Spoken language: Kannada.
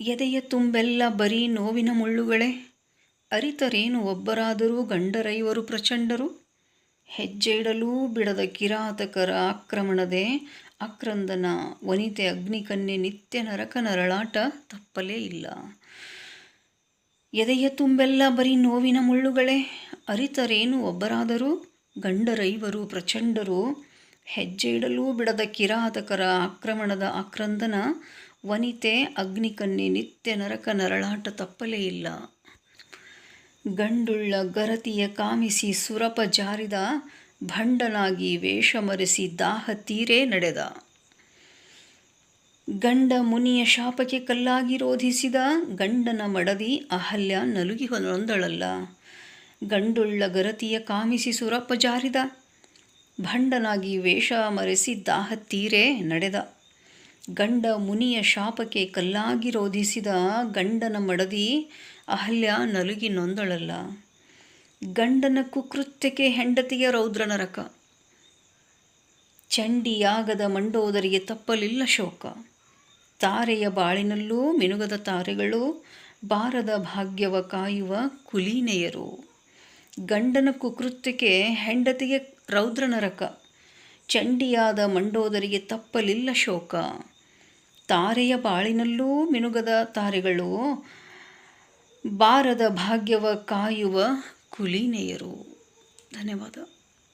ಎದೆಯ ತುಂಬೆಲ್ಲ ಬರೀ ನೋವಿನ ಮುಳ್ಳುಗಳೇ? ಅರಿತರೇನು ಒಬ್ಬರಾದರೂ ಗಂಡರೈವರು ಪ್ರಚಂಡರು? ಹೆಜ್ಜೆ ಇಡಲೂ ಬಿಡದ ಕಿರಾತಕರ ಆಕ್ರಮಣದೆ ಆಕ್ರಂದನ ವನಿತೆ ಅಗ್ನಿಕನ್ಯೆ ನಿತ್ಯ ನರಕ ನರಳಾಟ ತಪ್ಪಲೇ ಇಲ್ಲ. ಎದೆಯ ತುಂಬೆಲ್ಲ ಬರೀ ನೋವಿನ ಮುಳ್ಳುಗಳೇ? ಅರಿತರೇನು ಒಬ್ಬರಾದರೂ ಗಂಡರೈವರು ಪ್ರಚಂಡರು? ಹೆಜ್ಜೆ ಇಡಲೂ ಬಿಡದ ಕಿರಾತಕರ ಆಕ್ರಮಣದ ಆಕ್ರಂದನ ವನಿತೆ ಅಗ್ನಿಕನ್ನೆ ನಿತ್ಯ ನರಕ ನರಳಾಟ ತಪ್ಪಲೇ ಇಲ್ಲ. ಗಂಡುಳ್ಳ ಗರತಿಯ ಕಾಮಿಸಿ ಸುರಪ ಜಾರಿದ, ಭಂಡನಾಗಿ ವೇಷ ಮರೆಸಿ ದಾಹ ತೀರೇ ನಡೆದ. ಗಂಡ ಮುನಿಯ ಶಾಪಕ್ಕೆ ಕಲ್ಲಾಗಿ ರೋಧಿಸಿದ, ಗಂಡನ ಮಡದಿ ಅಹಲ್ಯ ನಲುಗಿ ಹೊಂದಳಲ್ಲ. ಗಂಡುಳ್ಳ ಗರತಿಯ ಕಾಮಿಸಿ ಸುರಪ ಜಾರಿದ, ಭಂಡನಾಗಿ ವೇಷ ಮರೆಸಿ ದಾಹ ತೀರೇ ನಡೆದ. ಗಂಡ ಮುನಿಯ ಶಾಪಕ್ಕೆ ಕಲ್ಲಾಗಿ ರೋಧಿಸಿದ ಗಂಡನ ಮಡದಿ ಅಹಲ್ಯ ನಲುಗಿ ನೊಂದಳಲ್ಲ. ಗಂಡನ ಕುಕೃತ್ಯಕ್ಕೆ ಹೆಂಡತಿಯ ರೌದ್ರ ನರಕ ಚಂಡಿಯಾಗದ ಮಂಡೋದರಿಗೆ ತಪ್ಪಲಿಲ್ಲ ಶೋಕ. ತಾರೆಯ ಬಾಳಿನಲ್ಲೂ ಮಿನುಗದ ತಾರೆಗಳು, ಬಾರದ ಭಾಗ್ಯವ ಕಾಯುವ ಕುಲೀನೆಯರು. ಗಂಡನ ಕುಕೃತ್ಯಕ್ಕೆ ಹೆಂಡತಿಗೆ ರೌದ್ರ ನರಕ ಚಂಡಿಯಾದ ಮಂಡೋದರಿಗೆ ತಪ್ಪಲಿಲ್ಲ ಶೋಕ. ತಾರೆಯ ಬಾಳಿನಲ್ಲೂ ಮಿನುಗದ ತಾರೆಗಳು. ಬಾರದ ಭಾಗ್ಯವ ಕಾಯುವ ಕುಲೀನೆಯರು. ಧನ್ಯವಾದ.